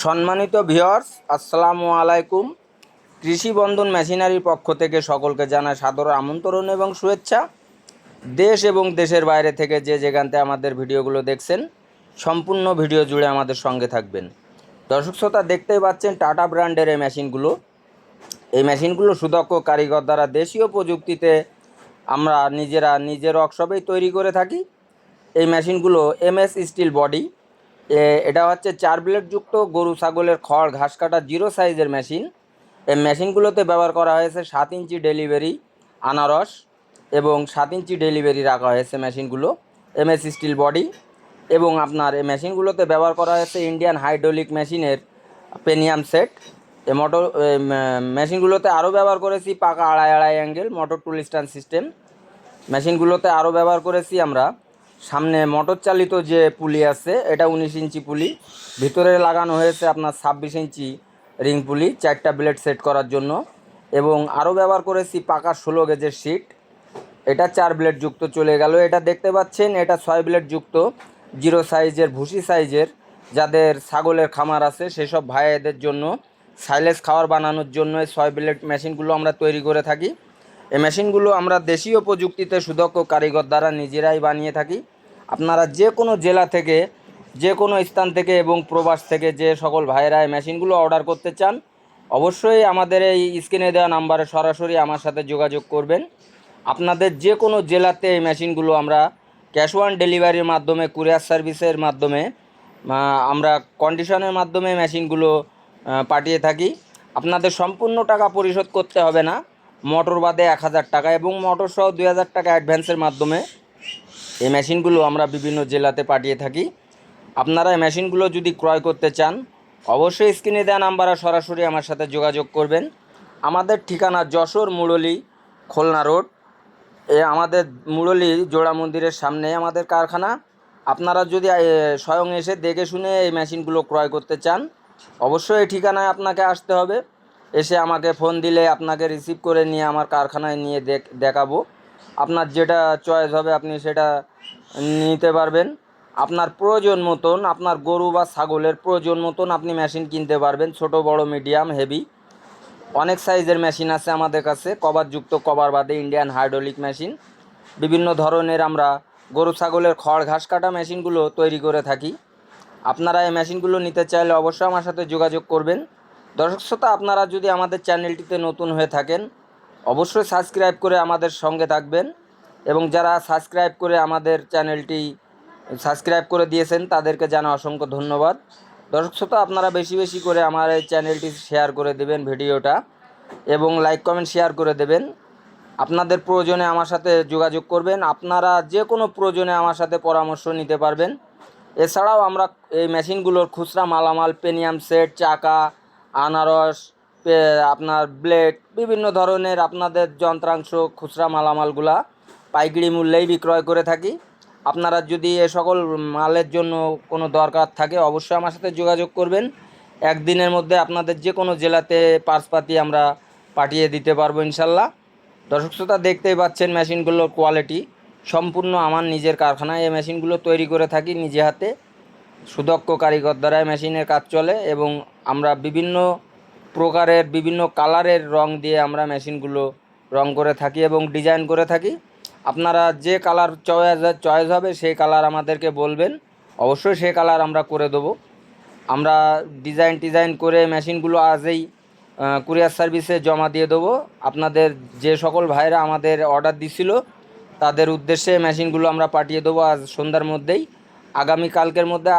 সম্মানিত ভিওর্স আসসালামু আলাইকুম। কৃষি বন্ধন মেশিনারির পক্ষ থেকে সকলকে জানায় সাদর আমন্ত্রণ এবং শুভেচ্ছা। দেশ এবং দেশের বাইরে থেকে যে যেখানতে আমাদের ভিডিওগুলো দেখছেন, সম্পূর্ণ ভিডিও জুড়ে আমাদের সঙ্গে থাকবেন। দর্শক শ্রোতা, দেখতেই পাচ্ছেন টাটা ব্র্যান্ডের এই মেশিনগুলো। এই মেশিনগুলো সুদক্ষ কারিগর দ্বারা দেশীয় প্রযুক্তিতে আমরা নিজেরা নিজের ওয়ার্কশপেই তৈরি করে থাকি। এই মেশিনগুলো এমএস স্টিল বডি এটা হচ্ছে চার ব্লেড যুক্ত গরু, ছাগলের খড়, ঘাস কাটা, জিরো সাইজের মেশিন। এই মেশিনগুলোতে ব্যবহার করা হয়েছে সাত ইঞ্চি ডেলিভারি আনারস এবং সাত ইঞ্চি ডেলিভারি রাখা হয়েছে মেশিনগুলো, এমএস স্টিল বডি। এবং আপনার এই মেশিনগুলোতে ব্যবহার করা হয়েছে ইন্ডিয়ান হাইড্রোলিক মেশিনের পেনিয়াম সেট। এ মোটর মেশিনগুলোতে আরও ব্যবহার করেছি পাকা আড়াই আড়াই angle, motor tool stand system. মেশিনগুলোতে আরও ব্যবহার করেছি আমরা সামনে মোটর চালিত যে পুলি আছে, এটা উনিশ ইঞ্চি পুলি। ভিতরে লাগানো হয়েছে আপনার ছাব্বিশ ইঞ্চি রিং পুলি, চারটা ব্লেড সেট করার জন্য। এবং আরও ব্যবহার করেছি পাকা ষোলো গেজের শিট। এটা চার ব্লেড যুক্ত চলে গেল। এটা দেখতে পাচ্ছেন, এটা ছয় ব্লেড যুক্ত, জিরো সাইজের, ভুসি সাইজের। যাদের ছাগলের খামার আছে, সেসব ভাইয়েদের জন্য সাইলেস খাবার বানানোর জন্য ছয় ব্লেড মেশিনগুলো আমরা তৈরি করে থাকি। এই মেশিনগুলো আমরা দেশীয় প্রযুক্তিতে সুদক্ষ কারিগর দ্বারা নিজেরাই বানিয়ে থাকি। আপনারা যে কোনো জেলা থেকে, যে কোনো স্থান থেকে এবং প্রবাস থেকে যে সকল ভাইয়েরা এই মেশিনগুলো অর্ডার করতে চান, অবশ্যই আমাদের এই স্ক্রিনে দেওয়া নাম্বারে সরাসরি আমার সাথে যোগাযোগ করবেন। আপনাদের যে কোনো জেলাতে এই মেশিনগুলো আমরা ক্যাশ অন ডেলিভারির মাধ্যমে কুরিয়ার সার্ভিসের মাধ্যমে আমরা কন্ডিশনের মাধ্যমে মেশিনগুলো পাঠিয়ে থাকি। আপনাদের সম্পূর্ণ টাকা পরিশোধ করতে হবে না। মোটর বাদে এক হাজার টাকা এবং মোটর সহ দুই হাজার টাকা অ্যাডভান্সের মাধ্যমে এই মেশিনগুলো আমরা বিভিন্ন জেলাতে পাঠিয়ে থাকি। আপনারা এই মেশিনগুলো যদি ক্রয় করতে চান, অবশ্যই স্ক্রিনে দেওয়া নাম্বারে সরাসরি আমার সাথে যোগাযোগ করবেন। আমাদের ঠিকানা যশোর মুরলী, খুলনা রোড। এ আমাদের মুরলী জোড়া মন্দিরের সামনে আমাদের কারখানা। আপনারা যদি স্বয়ং এসে দেখে শুনে এই মেশিনগুলো ক্রয় করতে চান, অবশ্যই এই ঠিকানায় আপনাকে আসতে হবে। এসে আমাকে ফোন দিলে আপনাকে রিসিভ করে নিয়ে আমার কারখানায় নিয়ে দেখ, দেখাবো। আপনার যেটা চয়েস হবে আপনি সেটা নিতে পারবেন। আপনার প্রয়োজন মতন, আপনার গরু বা ছাগলের প্রয়োজন মতন আপনি মেশিন কিনতে পারবেন। ছোট, বড় মিডিয়াম হেভি অনেক সাইজের মেশিন আছে আমাদের কাছে কভারযুক্ত কভার বাদে ইন্ডিয়ান হাইড্রোলিক মেশিন বিভিন্ন ধরনের আমরা গরু, ছাগলের খড়, ঘাস কাটা মেশিনগুলো তৈরি করে থাকি। আপনারা এই মেশিনগুলো নিতে চাইলে অবশ্যই আমার সাথে যোগাযোগ করবেন। দর্শক শ্রোতা, আপনারা যদি আমাদের চ্যানেলটিতে নতুন হয়ে থাকেন অবশ্যই সাবস্ক্রাইব করে আমাদের সঙ্গে থাকবেন এবং যারা সাবস্ক্রাইব করে আমাদের চ্যানেলটি সাবস্ক্রাইব করে দিয়েছেন, তাদেরকে জানা অসংখ্য ধন্যবাদ। দর্শক শ্রোতা, আপনারা বেশি বেশি করে আমার এই চ্যানেলটি শেয়ার করে দেবেন ভিডিওটা এবং লাইক, কমেন্ট, শেয়ার করে দেবেন। আপনাদের প্রয়োজনে আমার সাথে যোগাযোগ করবেন। আপনারা যে কোনো প্রয়োজনে আমার সাথে পরামর্শ নিতে পারবেন। এছাড়াও আমরা এই মেশিনগুলোর খুচরা মালামাল, পেনিয়াম সেট, চাকা, আনারস আপনার ব্লেড বিভিন্ন ধরনের আপনাদের যন্ত্রাংশ, খুচরা মালামালগুলা, পাইকারি মূল্যেই বিক্রয় করে থাকি। আপনারা যদি এ সকল মালের জন্য কোনো দরকার থাকে, অবশ্যই আমার সাথে যোগাযোগ করবেন। একদিনের মধ্যে আপনাদের যে কোনো জেলাতে পার্সপাতি আমরা পাঠিয়ে দিতে পারব ইনশাল্লাহ। দর্শক শ্রোতা, দেখতেই পাচ্ছেন মেশিনগুলোর কোয়ালিটি সম্পূর্ণ আমার নিজের কারখানায় এই মেশিনগুলো তৈরি করে থাকি নিজে হাতে। সুদক্ষ কারিগর দ্বারা মেশিনের কাজ চলে এবং আমরা বিভিন্ন প্রকারের বিভিন্ন কালারের রং দিয়ে আমরা মেশিনগুলো রং করে থাকি এবং ডিজাইন করে থাকি। আপনারা যে কালার চয়েস চয়েস হবে সেই কালার আমাদেরকে বলবেন। অবশ্যই সেই কালার আমরা করে দেবো। আমরা ডিজাইন, টিজাইন করে মেশিনগুলো আজই কুরিয়ার সার্ভিসে জমা দিয়ে দেবো। আপনাদের যে সকল ভাইরা আমাদের অর্ডার দিছিল, তাদের উদ্দেশ্যে মেশিনগুলো আমরা পাঠিয়ে দেবো আজ সন্ধ্যার মধ্যেই। আগামী কালকের মধ্যে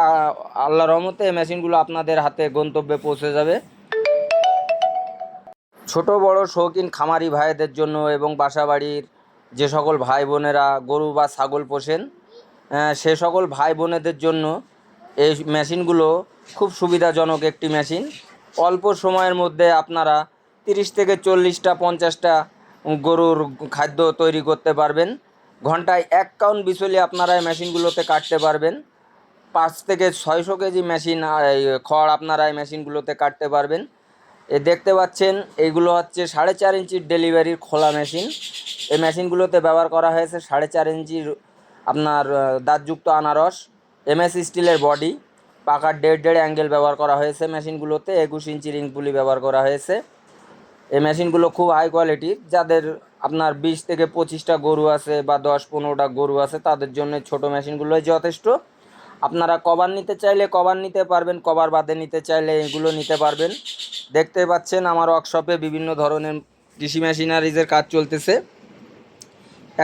আল্লাহ রহমতে মেশিনগুলো আপনাদের হাতে গন্তব্যে পৌঁছে যাবে। ছোট, বড়, শৌখিন খামারি ভাইদের জন্য এবং বাসাবাড়ির যে সকল ভাই বোনেরা গরু বা ছাগল পোষেন সে সকল ভাই বোনেদের জন্য এই মেশিনগুলো খুব সুবিধাজনক একটি মেশিন। অল্প সময়ের মধ্যে আপনারা তিরিশ থেকে চল্লিশটা, পঞ্চাশটা গরুর খাদ্য তৈরি করতে পারবেন। ঘন্টায় এক কাউন্ট বিচলি আপনারা এই মেশিনগুলোতে কাটতে পারবেন। পাঁচ থেকে ছয়শো কেজি মেশিন খড় আপনারা এই মেশিনগুলোতে কাটতে পারবেন। এ দেখতে পাচ্ছেন এইগুলো হচ্ছে সাড়ে চার ইঞ্চির ডেলিভারির খোলা মেশিন। এই মেশিনগুলোতে ব্যবহার করা হয়েছে সাড়ে চার ইঞ্চির, আপনার দাঁতযুক্ত আনারস এমএস স্টিলের বডি পাকার দেড় দেড় অ্যাঙ্গেল ব্যবহার করা হয়েছে মেশিনগুলোতে, একুশ ইঞ্চি রিং পুলি ব্যবহার করা হয়েছে। এই মেশিনগুলো খুব হাই কোয়ালিটির যাদের আপনার বিশ থেকে পঁচিশটা গরু আছে বা দশ পনেরোটা গরু আছে, তাদের জন্য ছোট মেশিনগুলোই যথেষ্ট। আপনারা কভার নিতে চাইলে কভার নিতে পারবেন, কভার বাদে নিতে চাইলে এগুলো নিতে পারবেন। দেখতে পাচ্ছেন আমার ওয়ার্কশপে বিভিন্ন ধরনের কৃষি মেশিনারিজের কাজ চলতেছে।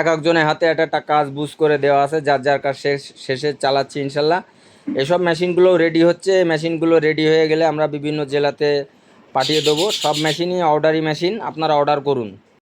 এক একজনের হাতে একটা একটা কাজ বুঝ করে দেওয়া আছে, যার যার কাজ শেষ, শেষে চালাচ্ছি ইনশাল্লাহ। এসব মেশিনগুলো রেডি হচ্ছে মেশিনগুলো রেডি হয়ে গেলে আমরা বিভিন্ন জেলাতে পাঠিয়ে দেবো। সব মেশিনই অর্ডারি মেশিন আপনারা অর্ডার করুন।